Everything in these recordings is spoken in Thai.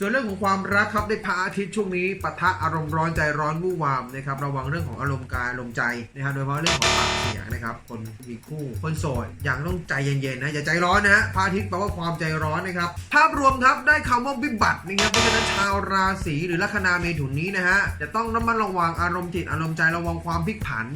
ส่วนเรื่องของความรักครับในพระอาทิตย์ช่วงนี้ปะทะอารมณ์ร้อนใจร้อนวู่วามนะครับระวังเรื่องของอารมณ์กายอารมณ์ใจนะครับโดยเฉพาะเรื่องของปากเสียงนะครับคนมีคู่คนโสดอย่างต้องใจเย็นๆนะอย่าใจร้อนนะฮะพระอาทิตย์แปลว่าความใจร้อนนะครับภาพรวมครับได้คำว่าวิบัตินะครับเพราะฉะนั้นชาวราศีหรือลัคนาเมถุนนี้นะฮะจะต้องระมัดระวังอารมณ์จิตอารมณ์ใจระวังความพลิกผัน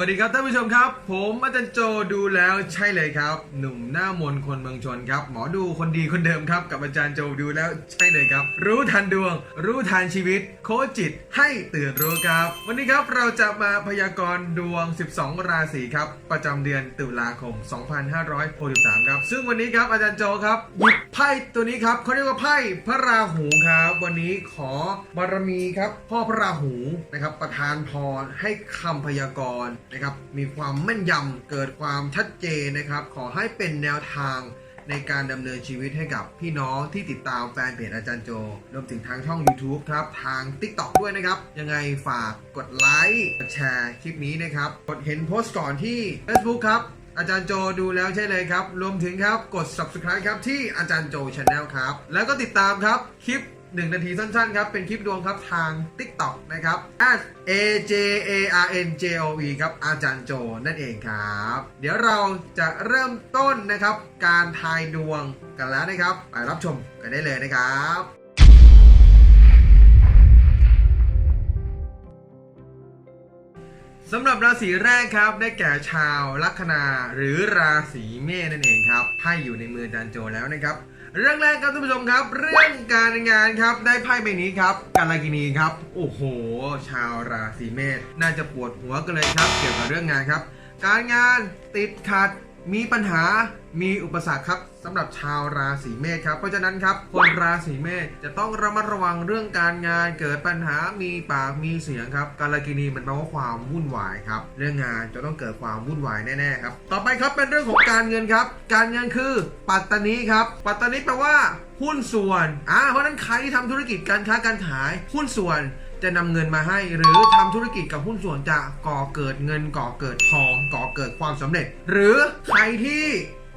วัสดีครับท่านผู้ชมครับ ผมอาจารย์โจดูแล้วใช่เลยครับ หนุ่มหน้ามนคนเมืองชนครับ หมอดูคนดีคนเดิมครับ กับอาจารย์โจดูแล้วใช่เลยครับ รู้ทันดวง รู้ทันชีวิต โคจิตให้ตื่นรู้ครับ วันนี้ครับเราจะมาพยากรณ์ดวง 12 ราศีครับ ประจำเดือนตุลาคม 2563 ครับ ซึ่งวันนี้ครับอาจารย์โจครับหยิบไพ่ตัวนี้ครับเขาเรียกว่าไพ่พระราหูครับ วันนี้ขอบารมีครับพ่อพระราหูนะครับประทานพรให้คำพยากรณ์นะครับ มีความแม่นยำเกิดความชัดเจนนะครับ ขอให้เป็นแนวทางในการดำเนินชีวิตให้กับพี่น้องที่ติดตามแฟนเพจอาจารย์โจ รวมถึงทางช่อง YouTube ครับ ทาง TikTok ด้วยนะครับ ยังไงฝากกดไลค์กดแชร์คลิปนี้นะครับ กดเห็นโพสต์ก่อนที่ Facebook ครับ อาจารย์โจดูแล้วใช่เลยครับ รวมถึงครับกด Subscribe ครับที่อาจารย์โจ Channel ครับ แล้วก็ติดตามครับคลิป 1 นาทีสั้นๆ ครับ เป็นคลิปดวงครับทาง TikTok นะครับ A J A R N J O V ครับอาจารย์โจนั่นเองครับ เดี๋ยวเราจะเริ่มต้นนะครับ การทายดวงกันแล้วนะครับ ไปรับชมกันได้เลยนะครับสำหรับราศีแรกครับได้แก่ชาวลัคนาหรือราศีเมษนั่นเองครับไพ่อยู่ในมืออาจารย์โจแล้วนะครับ เรื่องแรกครับท่านผู้ชมครับ เรื่องการงานครับได้ไพ่ใบนี้ครับกาลากินีครับ โอ้โห ชาวราศีเมษน่าจะปวดหัวกันเลยครับ เกี่ยวกับเรื่องงานครับ การงานติดขัด มีปัญหา มีอุปสรรคครับสำหรับชาวราศีเมษครับ เพราะฉะนั้นครับคนราศีเมษจะต้องระมัดระวังเรื่องการงาน เกิดปัญหา มีปาก มีเสียงครับ กาลกินีมันแปลว่าความวุ่นวายครับ เรื่องงานจะต้องเกิดความวุ่นวายแน่ๆครับ ต่อไปครับเป็นเรื่องของการเงินครับ การเงินคือปัตตานีครับ ปัตตานีแปลว่าหุ้นส่วน อ่า เพราะฉะนั้นใครที่ทำธุรกิจการค้าการขายหุ้นส่วน จะนำเงินมาให้ หรือทำธุรกิจกับหุ้นส่วนจะก่อเกิดเงินก่อเกิดทอง ก่อเกิดความสำเร็จ หรือใครที่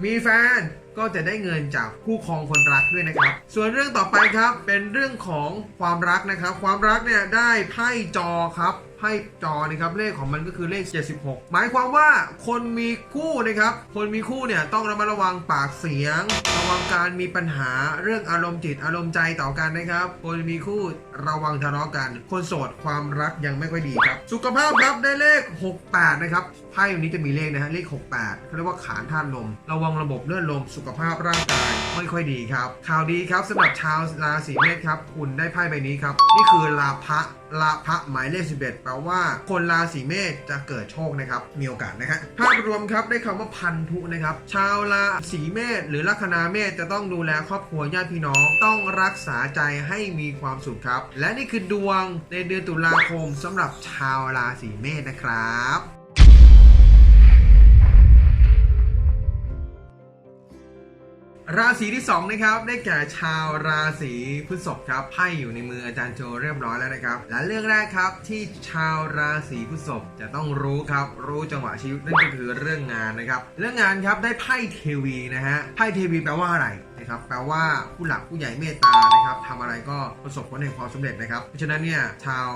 มีแฟนก็จะได้เงินจากคู่ครองคนรักด้วยนะครับ ส่วนเรื่องต่อไปครับเป็นเรื่องของความรักนะครับ ความรักเนี่ยได้ไพ่จอครับ ไพ่จอนะครับเลขของมันก็คือเลข 76 หมายความว่าคนมีคู่นะครับ คนมีคู่เนี่ยต้องระมัดระวังปากเสียง ระวังการมีปัญหาเรื่องอารมณ์จิตอารมณ์ใจต่อกันนะครับ คนมีคู่ระวังทะเลาะกัน คนโสดความรักยังไม่ค่อยดีครับ สุขภาพครับได้เลข 68 นะครับไพ่วันนี้จะมีเลขนะฮะเลข 68เขาเรียกว่าขานธาตุลม ระวังระบบเลือดลมสุขภาพร่างกายไม่ค่อยดีครับข่าวดีครับสำหรับชาวราศีเมษครับ คุณได้ไพ่ใบนี้ครับ นี่คือลาภะ ลาภะหมายเลข 11 แปลว่า คนราศีเมษจะเกิดโชคนะครับ มีโอกาสนะฮะภาพรวมครับได้คำว่าพันธุนะครับ ชาวราศีเมษหรือลัคนาเมษจะต้องดูแลครอบครัวญาติพี่น้อง ต้องรักษาใจให้มีความสุขครับ และนี่คือดวงในเดือนตุลาคมสำหรับชาวราศีเมษนะครับ ราศีที่2นะครับได้แก่ชาวราศีพฤษภครับไพ่อยู่ในมืออาจารย์โจเรียบร้อยแล้วนะครับ และเรื่องแรกครับที่ชาวราศีพฤษภจะต้องรู้ครับ รู้จังหวะชีวิตนั่นก็คือเรื่องงานนะครับ เรื่องงานครับได้ไพ่เทวีนะฮะไพ่เทวีแปลว่าอะไรนะครับแปลว่าผู้หลักผู้ใหญ่เมตตานะครับทำอะไรก็ประสบผลแห่งความสำเร็จนะครับเพราะฉะนั้นเนี่ยชาว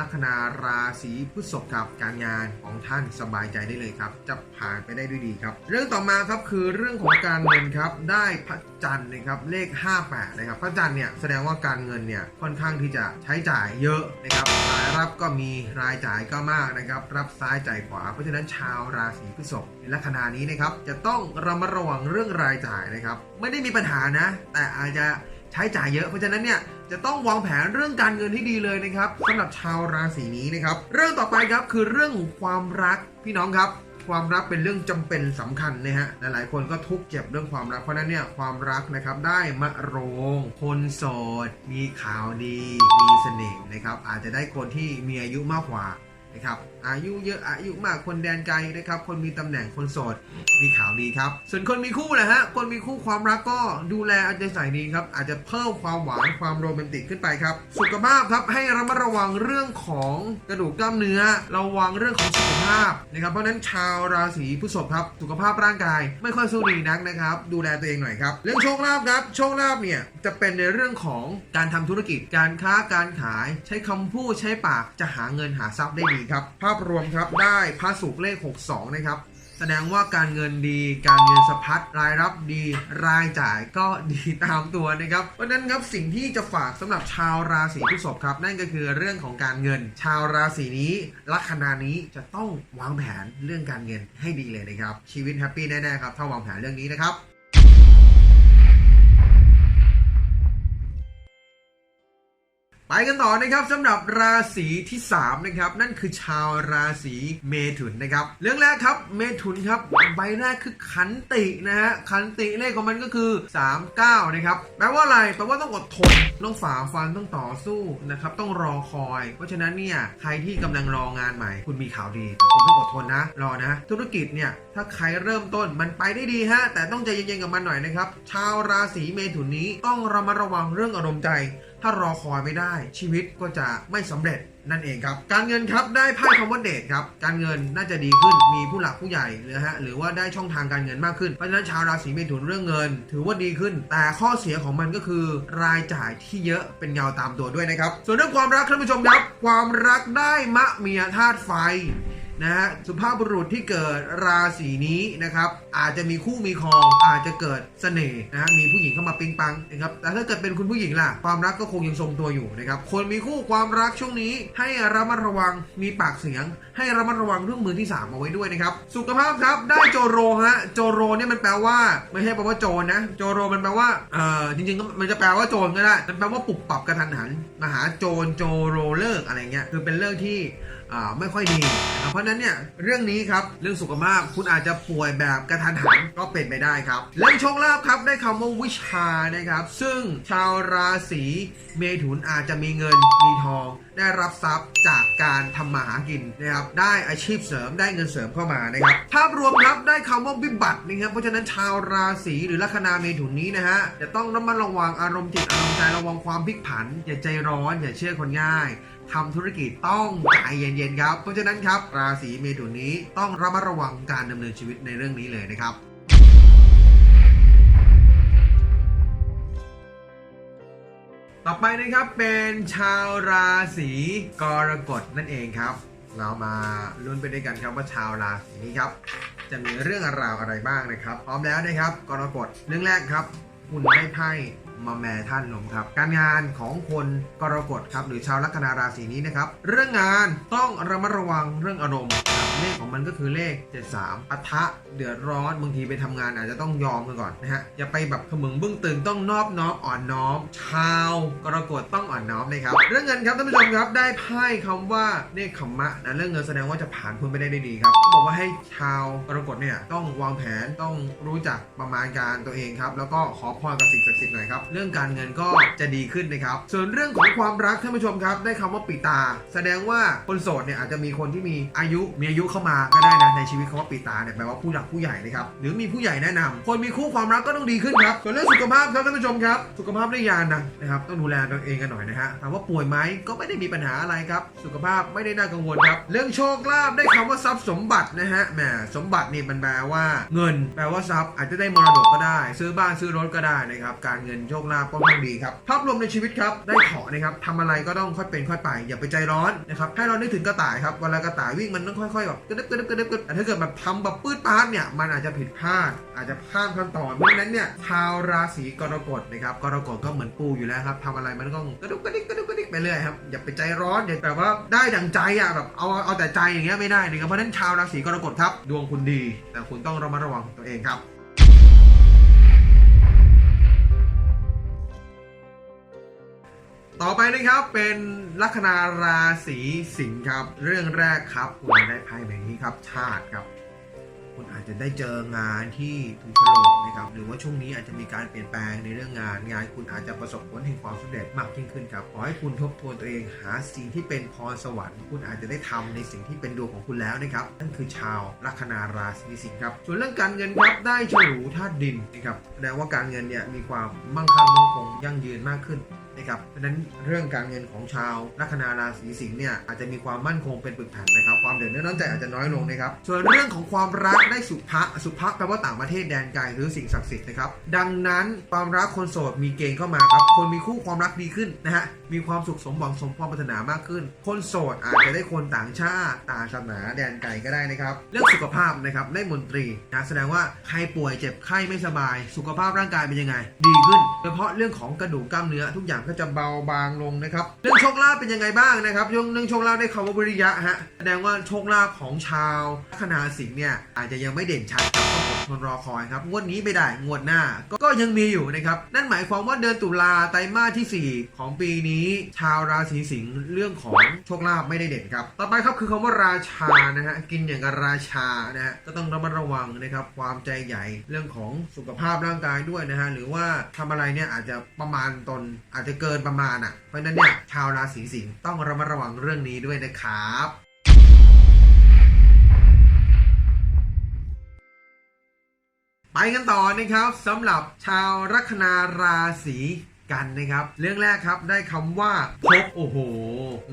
ลัคนาราศีพฤษภครับการงานของท่านสบายใจได้เลยครับ จะผ่านไปได้ด้วยดีครับ เรื่องต่อมาครับคือเรื่องของการเงินครับได้พระจันทร์นะครับเลข 58นะครับพระจันทร์เนี่ยแสดงว่าการเงินเนี่ยค่อนข้างที่จะใช้จ่ายเยอะนะครับรายรับก็มีรายจ่ายก็มากนะครับ รับซ้ายจ่ายขวา เพราะฉะนั้นชาวราศีพฤษภลัคนานี้นะครับจะต้องระมัดระวังเรื่องรายจ่ายนะครับ ไม่ได้มีปัญหานะ แต่อาจจะ ช้จ่ายเยอะเพราะฉะนั้นเนี่ยจะต้องวางแผนเรื่องการเงินที่ดีเลยนะครับสำหรับชาวราศีนี้นะครับเรื่องต่อไปครับคือเรื่องของความรักพี่น้องครับความรักเป็นเรื่องจำเป็นสำคัญนะฮะ หลายๆ คนก็ทุกข์เจ็บเรื่องความรัก เพราะฉะนั้นเนี่ยความรักนะครับได้มะโรง คนโสด มีข่าวดี มีเสน่ห์นะครับ อาจจะได้คนที่มีอายุมากกว่านะครับ อายุเยอะอายุมากคนแดนไกลนะครับ คนมีตำแหน่งคนโสด มีข่าวดีครับ ส่วนคนมีคู่นะฮะคนมีคู่ความรักก็ดูแลเอาใจใส่ดีครับ อาจจะเพิ่มความหวานความโรแมนติกขึ้นไปครับ สุขภาพครับให้ระมัดระวังเรื่องของกระดูกกล้ามเนื้อระวังเรื่องของสุขภาพนะครับเพราะนั้นชาวราศีพฤษภครับสุขภาพร่างกาย ไม่ค่อยสู้ดีนักนะครับ ดูแลตัวเองหน่อยครับเรื่องโชคลาภครับโชคลาภเนี่ยจะเป็นในเรื่องของการทำธุรกิจการค้าการขาย ใช้คำพูดใช้ปากจะหาเงินหาทรัพย์ได้ดีครับภาพรวมครับได้พระศุกเลข 62 นะครับ แสดงว่าการเงินดีการเงินสะพัดรายรับดีรายจ่ายก็ดีตามตัวนะครับเพราะฉะนั้นครับสิ่งที่จะฝากสำหรับชาวราศีพฤษภครับนั่นก็คือเรื่องของการเงิน ชาวราศีนี้ลัคนานี้จะต้องวางแผนเรื่องการเงินให้ดีเลยนะครับชีวิตแฮปปี้แน่ๆครับถ้าวางแผนเรื่องนี้นะครับ ไปกันต่อนะครับสำหรับราศีที่ 3 นะครับ นั่นคือชาวราศีเมถุนนะครับ เรื่องแรกครับเมถุนครับใบแรกคือขันตินะฮะขันติเลขของมันก็คือ 39 นะครับแปลว่าอะไรแปลว่าต้องอดทนต้องฝ่าฟันต้องต่อสู้นะครับต้องรอคอย เพราะฉะนั้นเนี่ยใครที่กำลังรองานใหม่ คุณมีข่าวดีแต่คุณต้องอดทนนะ รอนะ ธุรกิจเนี่ยถ้าใครเริ่มต้นมันไปได้ดีฮะแต่ต้องใจเย็นๆกับมันหน่อยนะครับชาวราศีเมถุนนี้ต้องระมัดระวังเรื่องอารมณ์ใจ ถ้ารอคอยไม่ได้ชีวิตก็จะไม่สำเร็จนั่นเองครับ การเงินครับได้ไพ่คำว่าเดทครับ การเงินน่าจะดีขึ้น มีผู้หลักผู้ใหญ่หรือฮะ หรือว่าได้ช่องทางการเงินมากขึ้น เพราะฉะนั้นชาวราศีเมถุนเรื่องเงิน ถือว่าดีขึ้น แต่ข้อเสียของมันก็คือ รายจ่ายที่เยอะเป็นเงาตามตัวด้วยนะครับ ส่วนเรื่องความรักท่านผู้ชมครับ ความรักได้มะเมียธาตุไฟนะฮะสุภาพบุรุษที่เกิดราศีนี้นะครับ อาจจะมีคู่มีครองอาจจะเกิดเสน่ห์นะฮะมีผู้หญิงเข้ามาปิ๊งปังนะครับแต่ถ้าเกิดเป็นคุณผู้หญิงล่ะ ความรักก็คงยังทรงตัวอยู่นะครับคนมีคู่ความรักช่วงนี้ ให้ระมัดระวังมีปากเสียง ให้ระมัดระวังเรื่องมือที่สามเอาไว้ด้วยนะครับสุขภาพครับได้โจโรฮะโจโรเนี่ยมันแปลว่าไม่ใช่แปลว่าโจรนะโจโรมันแปลว่าเอ่อจริงๆก็มันจะแปลว่าโจรก็ได้มันแปลว่าปรับปรับกระทันหันมาหาโจรโจโรเลิกอะไรเงี้ยคือเป็นเรื่องที่ไม่ค่อยดี เพราะฉะนั้นเนี่ยเรื่องนี้ครับเรื่องสุขภาพคุณอาจจะป่วยแบบกระทันหันก็เป็นไปได้ครับเรื่องโชคลาภครับได้คำว่าวิชานะครับ ซึ่งชาวราศีเมถุนอาจจะมีเงินมีทอง ได้รับทรัพย์จากการทำมาหากินนะครับ ได้อาชีพเสริมได้เงินเสริมเข้ามานะครับ ภาพรวมครับได้คำว่าวิบัตินะครับ เพราะฉะนั้นชาวราศีหรือลัคนาเมถุนนี้นะฮะจะต้องระมัดระวังอารมณ์จิตอารมณ์ใจระวังความพลิกผัน อย่าใจร้อนอย่าเชื่อคนง่าย ทำธุรกิจต้องใจเย็นๆครับ เพราะฉะนั้นครับ ราศีเมถุนนี้ต้องระมัดระวังการดำเนินชีวิตในเรื่องนี้เลยนะครับต่อไปนะครับเป็นชาวราศีกรกฎนั่นเองครับ เรามาลุ้นไปด้วยกันครับว่าชาวราศีนี้ครับ จะมีเรื่องราวอะไรบ้างนะครับ พร้อมแล้วนะครับ กรกฎเรื่องแรกครับ คุณได้ไพ่มาแม่ท่านลมครับ การงานของคนกรกฎครับหรือชาวลัคนาราศีนี้นะครับเรื่องงานต้องระมัดระวังเรื่องอารมณ์ครับเลขของมันก็คือเลข 73อัทะเดือดร้อนบางทีไปทำงานอาจจะต้องยอมกันก่อนนะฮะอย่าไปแบบขมึงบึ้งตึงต้องนอบน้อมอ่อนน้อม ชาวกรกฎต้องอ่อนน้อมนะครับ เรื่องเงินครับท่านผู้ชมครับได้ไพ่คำว่าเนคขมะนะเรื่องเงินแสดงว่าจะผ่านพ้นไปได้ดีครับบอกว่าให้ชาวกรกฎเนี่ยต้องวางแผนต้องรู้จักประมาณการตัวเองครับแล้วก็ขอพรกับสิ่งศักดิ์สิทธิ์หน่อยครับเรื่องการเงินก็จะดีขึ้นนะครับ ส่วนเรื่องของความรักท่านผู้ชมครับ ได้คำว่าปีตา แสดงว่าคนโสดเนี่ยอาจจะมีคนที่มีอายุมีอายุเข้ามาก็ได้นะในชีวิตคำว่าปีตาเนี่ยแปลว่าผู้หลักผู้ใหญ่นะครับหรือมีผู้ใหญ่แนะนำคนมีคู่ความรักก็ต้องดีขึ้นครับส่วนเรื่องสุขภาพครับท่านผู้ชมครับ สุขภาพได้ยานนะนะครับต้องดูแลตัวเองกันหน่อยนะฮะถามว่าป่วยไหมก็ไม่ได้มีปัญหาอะไรครับ สุขภาพไม่ได้น่ากังวลครับ เรื่องโชคลาภได้คำว่าทรัพย์สมบัตินะฮะแหมสมบัตินี่มันแปลว่า เงิน แปลว่าทรัพย์อาจจะได้มรดกก็ได้ ซื้อบ้านซื้อรถก็ได้นะครับการเงินโชคลาภก็ต้องดีครับภาพรวมในชีวิตครับได้ขอนะครับทำอะไรก็ต้องค่อยเป็นค่อยไป อย่าไปใจร้อนนะครับให้เรานึกถึงกระต่ายครับเวลากระต่ายวิ่งมันต้องค่อยๆแบบกระดึบกระดึบกระดึบกระดึบแต่ถ้าเกิดแบบทำแบบปื้ดปาดเนี่ยมันอาจจะผิดพลาด อาจจะพลาดขั้นตอนเพราะฉะนั้นเนี่ยชาวราศีกรกฎนะครับกรกฎก็เหมือนปูอยู่แล้วครับทำอะไรมันก็กระดุกกระดิกกระดุกกระดิกไปเรื่อยครับอย่าไปใจร้อนอย่าแบบว่าได้ดังใจอะแบบเอาเอาแต่ใจอย่างเงี้ยไม่ได้นะครับเพราะฉะนั้นชาวราศีกรกฎครับ ดวงคุณดี แต่คุณต้องระมัดระวังตัวเองครับ ต่อไปนะครับเป็นลัคนาราศีสิงห์ครับ เรื่องแรกครับคุณได้ไพ่ใบนี้ครับ ชาติครับ คุณอาจจะได้เจองานที่ถูกโฉลกนะครับหรือว่าช่วงนี้อาจจะมีการเปลี่ยนแปลงในเรื่องงานงานคุณอาจจะประสบผลแห่งความสำเร็จมากยิ่งขึ้นครับขอให้คุณทบทวนตัวเองหาสิ่งที่เป็นพรสวรรค์ คุณอาจจะได้ทำในสิ่งที่เป็นดวงของคุณแล้วนะครับนั่นคือชาวลัคนาราศีสิงห์ครับ ส่วนเรื่องการเงินครับได้ฉลูธาตุดินนะครับแสดงว่าการเงินเนี่ยมีความมั่งคั่งมั่นคงยั่งยืนมากขึ้น นะครับเพราะฉะนั้นเรื่องการเงินของชาวลัคนาราศีสิงห์เนี่ยอาจจะมีความมั่นคงเป็นปึกแผ่นนะครับ ความเดือดเนื้อร้อนใจอาจจะน้อยลงนะครับ ส่วนเรื่องของความรักได้สุภะสุภะแปลว่าต่างประเทศแดนไกลหรือสิ่งศักดิ์สิทธิ์นะครับดังนั้นความรักคนโสดมีเกณฑ์เข้ามาครับคนมีคู่ความรักดีขึ้นนะฮะมีความสุขสมหวังสมความปรารถนามากขึ้น คนโสดอาจจะได้คนต่างชาติต่างศาสนาแดนไกลก็ได้นะครับ เรื่องสุขภาพนะครับได้มนตรีนะแสดงว่าใครป่วยเจ็บไข้ไม่สบาย สุขภาพร่างกายเป็นยังไง ดีขึ้นโดยเฉพาะเรื่องของกระดูกกล้ามเนื้อทุกอย่างก็จะเบาบางลงนะครับ เรื่องโชคลาภเป็นยังไงบ้างนะครับเรื่องเรื่องโชคลาภได้คำว่าบริยะฮะแสดงว่าโชคลาภของชาวลัคนาสิงห์เนี่ยอาจจะยังไม่เด่นชัดครับ ต้องอดทนรอคอยครับงวดนี้ไม่ได้งวดหน้าก็ก็ยังมีอยู่นะครับนั่นหมายความว่าเดือนตุลาไตรมาสที่ 4 ของปีนี้ชาวราศีสิงห์เรื่องของโชคลาภไม่ได้เด่นครับ ต่อไปครับคือคำว่าราชานะฮะกินอย่างกับราชานะฮะก็ต้องระมัดระวังนะครับความใจใหญ่เรื่องของสุขภาพร่างกายด้วยนะฮะหรือว่าทำอะไรเนี่ยอาจจะประมาณตนอาจจะเกินประมาณอะเพราะนั้นเนี่ยชาวราศีสิงห์ต้องระมัดระวังเรื่องนี้ด้วยนะครับ ไปกันต่อนะครับสำหรับชาวลัคนาราศีกันนะครับ เรื่องแรกครับได้คำว่าพบโอ้โห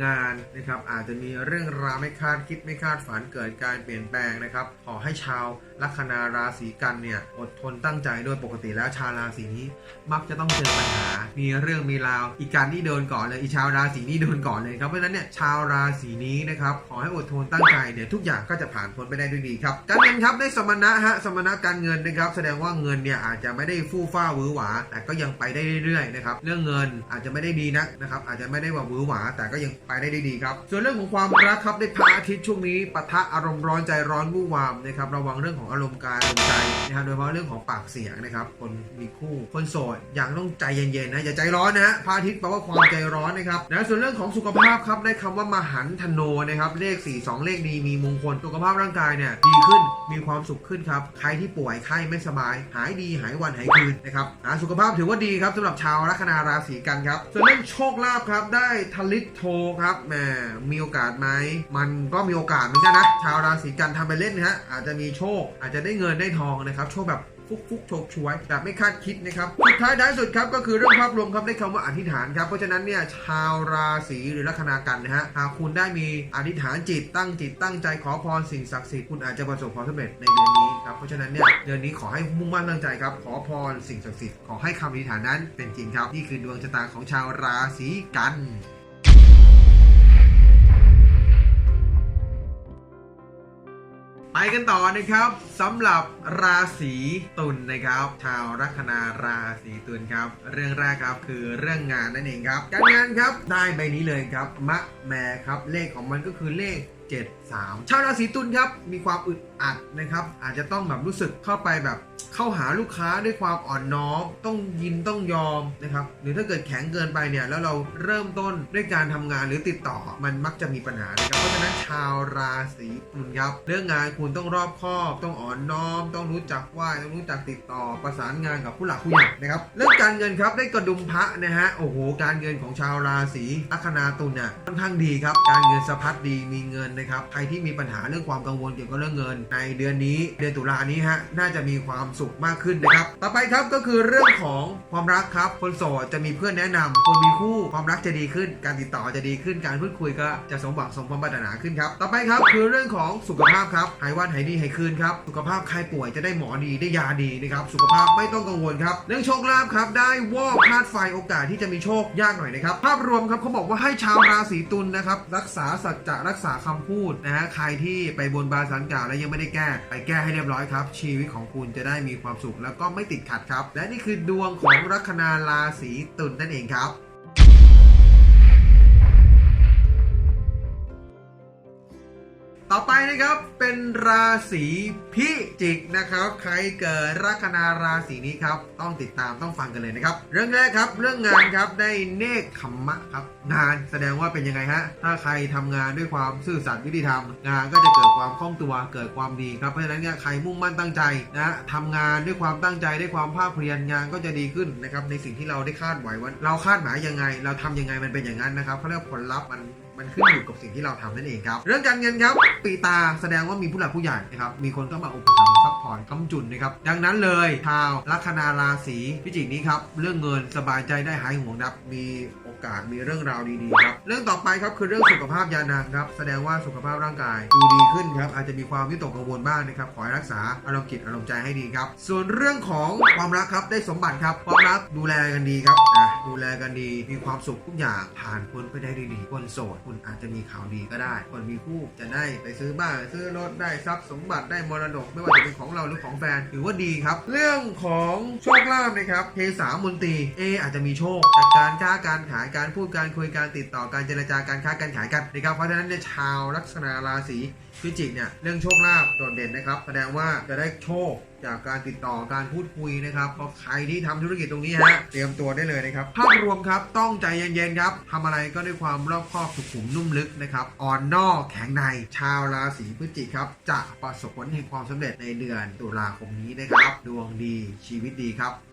งานนะครับอาจจะมีเรื่องราวไม่คาดคิดไม่คาดฝันเกิดการเปลี่ยนแปลงนะครับขอให้ชาวลัคนาราศีกันเนี่ยอดทนตั้งใจโดยปกติแล้วชาวราศีนี้มักจะต้องเจอปัญหา มีเรื่องมีราว อีกการนี่โดนก่อนเลย อีชาวราศีนี้โดนก่อนเลยครับ เพราะฉะนั้นเนี่ยชาวราศีนี้นะครับขอให้อดทนตั้งใจเดี๋ยวทุกอย่างก็จะผ่านพ้นไปได้ด้วยดีครับ การเงินครับได้สมณะฮะสมณะการเงินนะครับ แสดงว่าเงินเนี่ยอาจจะไม่ได้ฟู่ฟ้าหวือหวา แต่ก็ยังไปได้เรื่อยๆนะครับเรื่องเงินอาจจะไม่ได้ดีนักนะครับอาจจะไม่ได้ว่าหวือหวา แต่ก็ยังไปได้ดีครับส่วนเรื่องของความรักครับได้พระอาทิตย์ช่วงนี้ปะทะอารมณ์ร้อนใจร้อนวู่วามนะครับระวังเรื่องของอารมณ์กายอารมณ์ใจนะครับโดยเฉพาะเรื่องของปากเสียงนะครับ คนมีคู่คนโสดอย่างต้องใจเย็นๆนะอย่าใจร้อนนะพระอาทิตย์แปลว่าความใจร้อนนะครับนะส่วนเรื่องของสุขภาพครับได้คำว่ามหันธโนนะครับเลข 4 2 เลขดีมีมงคลสุขภาพร่างกายเนี่ยดีขึ้นมีความสุขขึ้นครับใครที่ป่วยไข้ไม่สบาย หายดีหายวันหายคืนนะครับอ่าสุขภาพถือว่าดีครับสำหรับชาวลัคนาราศีกันครับส่วนเรื่องโชคลาภครับได้ทลิตโทครับแหมมีโอกาสไหมมันก็มีโอกาสเหมือนกันนะชาวราศีกันทำไปเล่นนะฮะอาจจะมีโชค อาจจะได้เงินได้ทองนะครับโชคแบบฟุกฟุกโชกชวยแบบไม่คาดคิดนะครับสุดท้ายท้ายสุดครับก็คือเรื่องภาพรวมครับได้คำว่าอธิษฐานครับเพราะฉะนั้นเนี่ยชาวราศีหรือลัคนากันนะฮะหากคุณได้มีอธิษฐานจิตตั้งจิตตั้งใจขอพรสิ่งศักดิ์สิทธิ์คุณอาจจะประสบความสำเร็จในเดือนนี้ครับเพราะฉะนั้นเนี่ยเดือนนี้ขอให้มุ่งมั่นตั้งใจครับขอพรสิ่งศักดิ์สิทธิ์ขอให้คำอธิษฐานนั้นเป็นจริงครับนี่คือดวงชะตาของชาวราศีกัน ไปกันต่อนะครับสำหรับราศีตุลนะครับ ชาวลัคนาราศีตุลครับ เรื่องแรกครับคือเรื่องงานนั่นเองครับ การงานครับได้ใบนี้เลยครับมะแมครับเลขของมันก็คือเลข 73 ชาวราศีตุลครับมีความอึดอัดนะครับ อาจจะต้องแบบรู้สึกเข้าไปแบบเข้าหาลูกค้าด้วยความอ่อนน้อม ต้องยินต้องยอมนะครับหรือถ้าเกิดแข็งเกินไปเนี่ยแล้วเราเริ่มต้นด้วยการทำงานหรือติดต่อมันมักจะมีปัญหานะครับเพราะฉะนั้นชาวราศีตุลครับ เรื่องงานคุณต้องรอบคอบต้องอ่อนน้อม ต้องรู้จักไหว้ต้องรู้จักติดต่อประสานงานกับผู้หลักผู้ใหญ่นะครับเรื่องการเงินครับได้กระดุมพระนะฮะโอ้โหการเงินของชาวราศีลัคนาตุลเนี่ยค่อนข้างดีครับ การเงินสะพัดดีมีเงินนะครับใครที่มีปัญหาเรื่องความกังวลเกี่ยวกับเรื่องเงินในเดือนนี้เดือนตุลานี้ฮะน่าจะมีความสุขมากขึ้นนะครับ ต่อไปครับก็คือเรื่องของความรักครับ คนโสดจะมีเพื่อนแนะนำคนมีคู่ความรักจะดีขึ้น การติดต่อจะดีขึ้นการพูดคุยก็จะสมหวังสมความปรารถนาขึ้นครับต่อไปครับคือเรื่องของสุขภาพครับหายวันหายดีหายคืนครับสุขภาพใครป่วยจะได้หมอดีได้ยาดีนะครับสุขภาพไม่ต้องกังวลครับเรื่องโชคลาภครับได้วอกพลาดไฟโอกาสที่จะมีโชคยากหน่อยนะครับภาพรวมครับเขาบอกว่าให้ชาวราศีตุลนะครับรักษาสัจจะรักษาคำพูดนะฮะใครที่ไปบนบานสันกาแล้วยังไม่ได้แก้ ไปแก้ให้เรียบร้อยครับ ชีวิตของคุณจะได้มีความสุขแล้วก็ไม่ติดขัดครับ และนี่คือดวงของลัคนาราศีตุลนั่นเองครับ นะครับเป็นราศีพิจิกนะครับ ใครเกิดลัคนาราศีนี้ครับ ต้องติดตามต้องฟังกันเลยนะครับ เรื่องแรกครับ เรื่องงานครับได้เนคขมมะครับ งานแสดงว่าเป็นยังไงฮะถ้าใครทำงานด้วยความซื่อสัตย์ยุติธรรมงานก็จะเกิดความคล่องตัวเกิดความดีครับเพราะฉะนั้นเนี่ยใครมุ่งมั่นตั้งใจนะทำงานด้วยความตั้งใจด้วยความภาคเพียรงานก็จะดีขึ้นนะครับในสิ่งที่เราได้คาดหวังว่าเราคาดหมายยังไง เราทำยังไงมันเป็นอย่างนั้นนะครับเขาเรียกผลลัพธ์มัน มันขึ้นอยู่กับสิ่งที่เราทำนั่นเองครับ เรื่องการเงินครับปีตาแสดงว่ามีผู้หลักผู้ใหญ่นะครับ มีคนเข้ามาอุปถัมภ์ซัพพอร์ตค้ำจุนนะครับ ดังนั้นเลยชาวลัคนาราศีพิจิกนี้ครับ เรื่องเงินสบายใจได้หายห่วงครับ มีโอกาสมีเรื่องราวดีๆครับ เรื่องต่อไปครับคือเรื่องสุขภาพยานางครับ แสดงว่าสุขภาพร่างกายดูดีขึ้นครับ อาจจะมีความวิตกกังวลบ้างนะครับ ขอให้รักษาอารมณ์จิตอารมณ์ใจให้ดีครับ ส่วนเรื่องของความรักครับ ได้สมบัติครับ ความรักดูแลกันดีครับนะ ดูแลกันดี มีความสุขทุกอย่างผ่านพ้นไปได้ด้วยดีคนโสดคุณอาจจะมีข่าวดีก็ได้ คนมีคู่จะได้ไปซื้อบ้านซื้อรถได้ทรัพย์สมบัติได้มรดก ไม่ว่าจะเป็นของเราหรือของแฟนถือว่าดีครับ เรื่องของโชคลาภนะครับเทสามนตรีเออาจจะมีโชคจากการค้าการขายการพูดการคุยการติดต่อการเจรจาการค้าการขายกันนะครับเพราะฉะนั้นเนี่ยชาวลัคนาราศีพิจิกเนี่ยเรื่องโชคลาภโดดเด่นนะครับ แสดงว่าจะได้โชค จากการติดต่อการพูดคุยนะครับพอใครที่ทำธุรกิจตรงนี้ฮะเตรียมตัวได้เลยนะครับภาพรวมครับต้องใจเย็นๆครับทำอะไรก็ด้วยความรอบคอบสุขุมนุ่มลึกนะครับอ่อนนอกแข็งในชาวราศีพฤศจิกครับจะประสบผลแห่งความสำเร็จในเดือนตุลาคมนี้นะครับ ดวงดีชีวิตดีครับ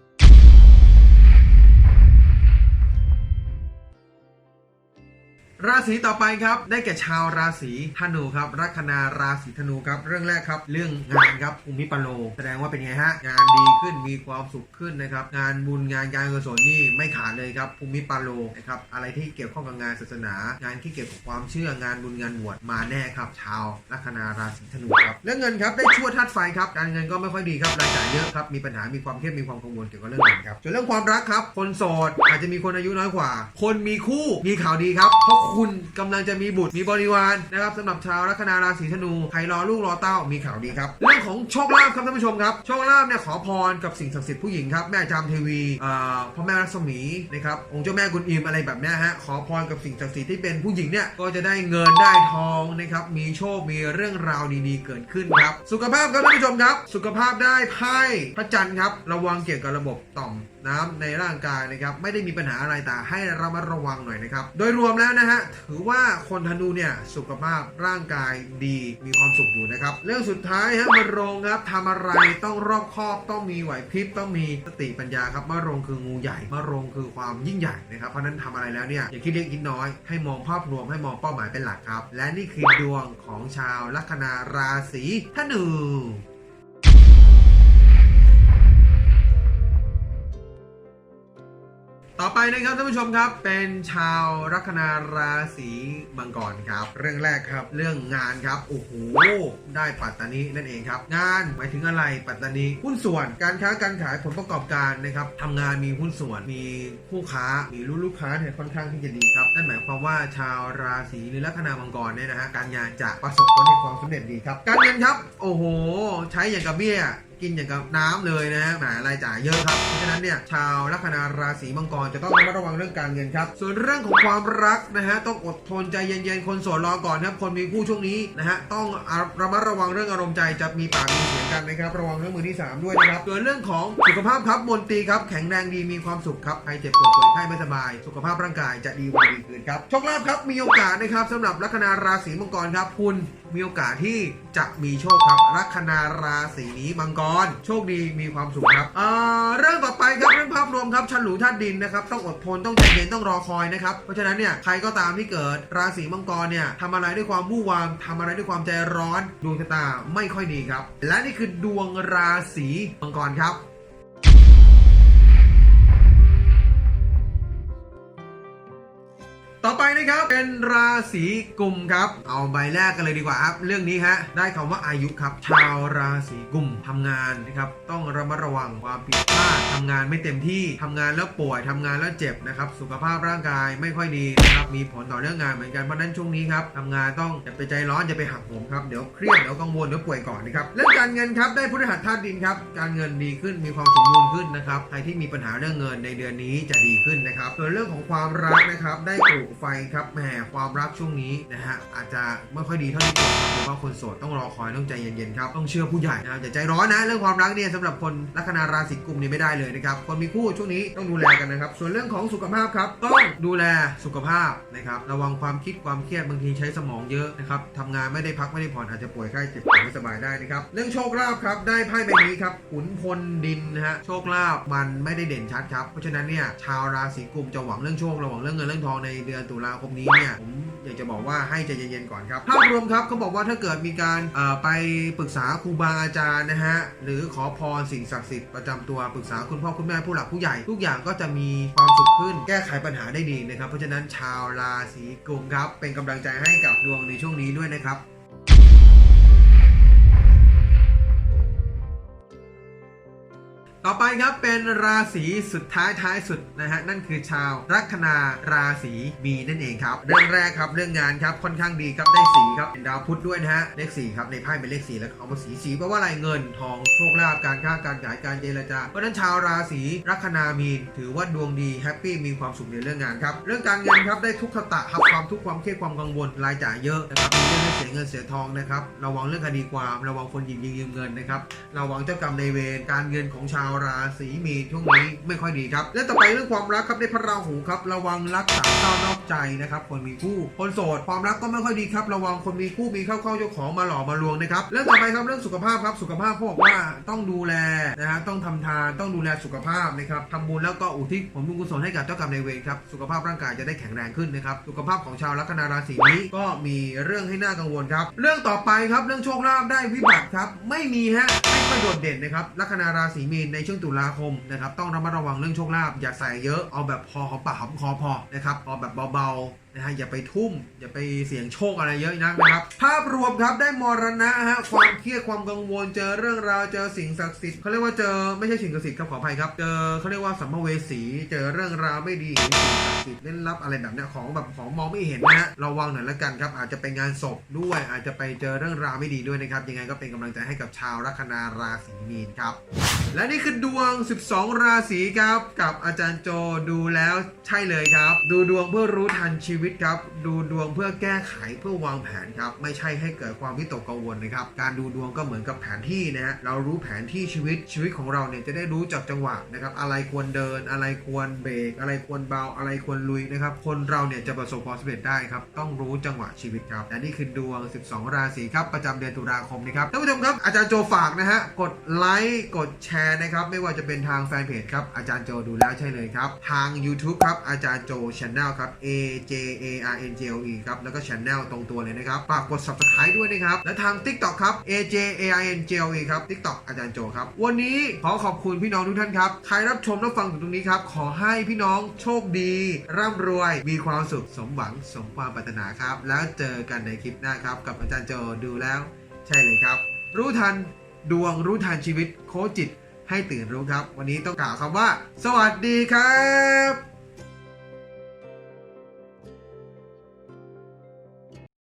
ราศีต่อไปครับ ได้แก่ชาวราศีธนูครับ ลัคนาราศีธนูครับ เรื่องแรกครับ เรื่องงานครับภูมิปโล แสดงว่าเป็นไงฮะ งานดีขึ้น มีความสุขขึ้นนะครับ งานบุญงานการกุศลนี่ไม่ขาดเลยครับภูมิปโลนะครับ อะไรที่เกี่ยวข้องกับงานศาสนา งานที่เกี่ยวกับความเชื่องานบุญงานบวชมาแน่ครับ ชาวลัคนาราศีธนูครับ เรื่องเงินครับ ได้ชั่วธาตุไฟครับ การเงินก็ไม่ค่อยดีครับ รายจ่ายเยอะครับ มีปัญหา มีความเครียด มีความกังวลเกี่ยวกับเรื่องเงินครับส่วนเรื่องความรักครับ คนโสดอาจจะมีคนอายุน้อยกว่า คนมีคู่ มีข่าวดีครับเพราะคุณกำลังจะมีบุตรมีบริวารนะครับสำหรับชาวลัคนาราศีธนูใครรอลูกรอเต้ามีข่าวดีครับ เรื่องของโชคลาภครับท่านผู้ชมครับโชคลาภเนี่ยขอพรกับสิ่งศักดิ์สิทธิ์ผู้หญิงครับแม่จามเทวีอ่าพ่อแม่รัศมีนะครับองค์เจ้าแม่กุนอิมอะไรแบบนี้ฮะขอพรกับสิ่งศักดิ์สิทธิ์ที่เป็นผู้หญิงเนี่ยก็จะได้เงินได้ทองนะครับมีโชคมีเรื่องราวดีๆ เกิดขึ้นครับสุขภาพครับท่านผู้ชมครับ สุขภาพได้ไพ่พระจันทร์ครับระวังเกี่ยวกับระบบต่อม น้ำในร่างกายนะครับไม่ได้มีปัญหาอะไรแต่ให้ระมัดระวังหน่อยนะครับ โดยรวมแล้วนะฮะถือว่าคนธนูเนี่ยสุขภาพร่างกายดีมีความสุขอยู่นะครับ เรื่องสุดท้ายฮะมะรงครับทำอะไรต้องรอบคอบต้องมีไหวพริบต้องมีสติปัญญาครับมะรงคืองูใหญ่มะรงคือความยิ่งใหญ่นะครับเพราะฉะนั้นทำอะไรแล้วเนี่ยอย่าคิดเล็กคิดน้อย ให้มองภาพรวมให้มองเป้าหมายเป็นหลักครับ และนี่คือดวงของชาวลัคนาราศีธนู ต่อไปนะครับท่านผู้ชมครับ เป็นชาวลัคนาราศีมังกรครับ เรื่องแรกครับ เรื่องงานครับโอ้โหได้ปัตตานีนั่นเองครับ งานหมายถึงอะไรปัตตานีหุ้นส่วนการค้าการขายผลประกอบการนะครับทำงานมีหุ้นส่วนมีคู่ค้ามีลูกลูกค้าเนี่ยค่อนข้างที่จะดีครับนั่นหมายความว่าชาวราศีหรือลัคนามังกรเนี่ยนะฮะการงานจะประสบผลในความสำเร็จดีครับ การเงินครับ โอ้โห ใช้อย่างกับเบี้ย กินอย่างกับน้ำเลยนะฮะแหมรายจ่ายเยอะครับเพราะฉะนั้นเนี่ยชาวลัคนาราศีมังกรจะต้องระมัดระวังเรื่องการเงินครับ ส่วนเรื่องของความรักนะฮะต้องอดทนใจเย็นๆคนโสดรอก่อนครับคนมีคู่ช่วงนี้นะฮะต้องระมัดระวังเรื่องอารมณ์ใจจะมีปากมีเสียงกันนะครับระวังเรื่องมือที่สามด้วยนะครับส่วนเรื่องของสุขภาพครับมนตรีครับแข็งแรงดีมีความสุขครับใครเจ็บปวดป่วยไข้ไม่สบาย สุขภาพร่างกายจะดีวันดีคืนครับโชคลาภครับมีโอกาสนะครับสำหรับลัคนาราศีมังกรครับคุณ มีโอกาสที่จะมีโชคครับลัคนาราศีนี้มังกร โชคดีมีความสุขครับอ่าเรื่องต่อไปครับเรื่องภาพรวมครับฉลูธาตุดินนะครับต้องอดทนต้องใจเย็นต้องรอคอยนะครับเพราะฉะนั้นเนี่ยใครก็ตามที่เกิดราศีมังกรเนี่ยทำอะไรด้วยความวู่วามทำอะไรด้วยความใจร้อนดวงชะตาไม่ค่อยดีครับ และนี่คือดวงราศีมังกรครับ ต่อไปนะครับเป็นราศีกุมครับ เอาใบแรกกันเลยดีกว่าครับ เรื่องนี้ฮะได้คำว่าอายุครับ ชาวราศีกุมทำงานนะครับต้องระมัดระวังความผิดพลาดทำงานไม่เต็มที่ทำงานแล้วป่วยทำงานแล้วเจ็บนะครับสุขภาพร่างกายไม่ค่อยดีนะครับมีผลต่อเรื่องงานเหมือนกันเพราะฉะนั้นช่วงนี้ครับทำงานต้องอย่าไปใจร้อนอย่าไปหักโหมครับเดี๋ยวเครียดเดี๋ยวกังวลเดี๋ยวป่วยก่อนนะครับเรื่องการเงินครับได้พฤหัสธาตุดินครับการเงินดีขึ้นมีความสมบูรณ์ขึ้นนะครับใครที่มีปัญหาเรื่องเงินในเดือนนี้จะดีขึ้นนะครับส่วนเรื่องของความรักนะครับได้กลุ่ไฟครับแหมความรักช่วงนี้นะฮะอาจจะไม่ค่อยดีเท่าที่ควรครับหรือว่าคนโสดต้องรอคอยต้องใจเย็นๆครับต้องเชื่อผู้ใหญ่นะอย่าใจร้อนนะเรื่องความรักเนี่ยสำหรับคนลัคนาราศีกุมนี่ไม่ได้เลยนะครับคนมีคู่ช่วงนี้ต้องดูแลกันนะครับส่วนเรื่องของสุขภาพครับต้องดูแลสุขภาพนะครับระวังความคิดความเครียดบางทีใช้สมองเยอะนะครับทำงานไม่ได้พักไม่ได้ผ่อนอาจจะป่วยไข้เจ็บป่วยไม่สบายได้นะครับเรื่องโชคลาภครับได้ไพ่ใบนี้ครับขุนพลดินนะฮะโชคลาภมันไม่ได้เด่นชัดครับเพราะฉะนั้นเนี่ยชาวราศีกุมจะหวังเรื่องโชคระหวังเรื่องเงินเรื่องทองในเดือนตุลาคมนี้เนี่ยผมอยากจะบอกว่าให้ใจเย็นๆก่อนครับภาพรวมครับเขาบอกว่าถ้าเกิดมีการไปปรึกษาครูบาอาจารย์นะฮะหรือขอพรสิ่งศักดิ์สิทธิ์ประจำตัวปรึกษาคุณพ่อคุณแม่ผู้หลักผู้ใหญ่ ทุกอย่างก็จะมีความสุขขึ้น แก้ไขปัญหาได้ดีนะครับเพราะฉะนั้นชาวราศีกุมครับเป็นกำลังใจให้กับดวงในช่วงนี้ด้วยนะครับ ต่อไปครับเป็นราศีสุดท้ายท้ายสุดนะฮะนั่นคือชาวลัคนาราศีมีนนั่นเองครับเรื่องแรกครับเรื่องงานครับค่อนข้างดีครับได้สีครับเป็นดาวพุธด้วยนะฮะเลขสีครับในไพ่เป็นเลขสีแล้วเอามาสีสีแปลว่าอะไรเงินทองโชคลาภการค้าการขายการเจรจาเพราะฉะนั้นชาวราศีลัคนามีนถือว่าดวงดีแฮปปี้มีความสุขในเรื่องงานครับเรื่องการเงินครับได้ทุกขตะครับความทุกข์ความเครียดความกังวลรายจ่ายเยอะนะครับเรื่องเสียเงินเสียทองนะครับระวังเรื่องคดีความ ระวังคนหยิบยืมเงินนะครับระวังเจ้ากรรมในายเวรการเงินของชาวราศีมีนช่วงนี้ไม่ค่อยดีครับ และต่อไปเรื่องความรักครับได้พระราหูครับระวังรักสาวเศร้านอกใจนะครับคนมีคู่ คนโสดความรักก็ไม่ค่อยดีครับ ระวังคนมีคู่มีเข้าเข้าเจ้าของมาหลอกมาลวงนะครับเรื่องต่อไปครับเรื่องสุขภาพครับสุขภาพเขาบอกว่าต้องดูแลนะฮะต้องทำทานต้องดูแลสุขภาพนะครับทำบุญแล้วก็อุทิศผลบุญกุศลให้กับเจ้ากรรมนายเวรครับสุขภาพร่างกายจะได้แข็งแรงขึ้นนะครับสุขภาพของชาวลัคนาราศีนี้ก็มีเรื่องให้น่ากังวลครับเรื่องต่อไปครับเรื่องโชคลาภได้วิบัติครับไม่มีฮะไม่ค่อยโดดเด่นนะครับลัคนาราศีมีนในช่วงตุลาคมนะครับต้องระมัดระวังเรื่องโชคลาภอย่าใส่เยอะเอาแบบพอหอมปากหอมคอพอนะครับเอาแบบเบา นะฮะอย่าไปทุ่ม อย่าไปเสี่ยงโชคอะไรเยอะนักนะครับ ภาพรวมครับได้มรณะฮะความเครียดความกังวลเจอเรื่องราวเจอสิ่งศักดิ์สิทธิ์เขาเรียกว่าเจอไม่ใช่สิ่งศักดิ์สิทธิ์ครับขออภัยครับเจอเขาเรียกว่าสัมภเวสีเจอเรื่องราวไม่ดีสิ่งศักดิ์สิทธิ์เล่นลับอะไรแบบเนี้ยของแบบของมองไม่เห็นนะฮะระวังหน่อยละกันครับอาจจะไปงานศพด้วย อาจจะไปเจอเรื่องราวไม่ดีด้วยนะครับยังไงก็เป็นกำลังใจให้กับชาวลัคนาราศีมีนครับและนี่คือดวง 12 ราศีครับกับอาจารย์โจดูแล้วใช่เลยครับ ดูดวงเพื่อรู้ทันชีวิตครับ ดูดวงเพื่อแก้ไขเพื่อวางแผนครับไม่ใช่ให้เกิดความวิตกกังวลนะครับการดูดวงก็เหมือนกับแผนที่นะฮะเรารู้แผนที่ชีวิตชีวิตของเราเนี่ยจะได้รู้จักจังหวะนะครับอะไรควรเดิน อะไรควรเบรกอะไรควรเบาอะไรควรลุยนะครับคนเราเนี่ยจะประสบความสำเร็จได้ครับต้องรู้จังหวะชีวิตครับและนี่คือดวง 12 ราศีครับประจำเดือนตุลาคมนะครับท่านผู้ชมครับอาจารย์โจฝากนะฮะกดไลค์กดแชร์นะครับไม่ว่าจะเป็นทางแฟนเพจครับอาจารย์โจดูแล้วใช่เลยครับทาง YouTube ครับอาจารย์โจช anel ครับ A J A R N J O E ครับ แล้วก็ channel ตรงตัวเลยนะครับฝากกด subscribe ด้วยนะครับ และทาง TikTok ครับ A J A I N J O E ครับ TikTok อาจารย์โจครับ วันนี้ขอขอบคุณพี่น้องทุกท่านครับใครรับชมรับฟังถึงตรงนี้ครับ ขอให้พี่น้องโชคดี ร่ำรวย มีความสุขสมหวังสมความปรารถนาครับ แล้วเจอกันในคลิปหน้าครับ กับอาจารย์โจดูแล้ว ใช่เลยครับ รู้ทันดวงรู้ทันชีวิตโคจิตให้ตื่นรู้ครับ วันนี้ต้องกล่าวคำว่า สวัสดีครับ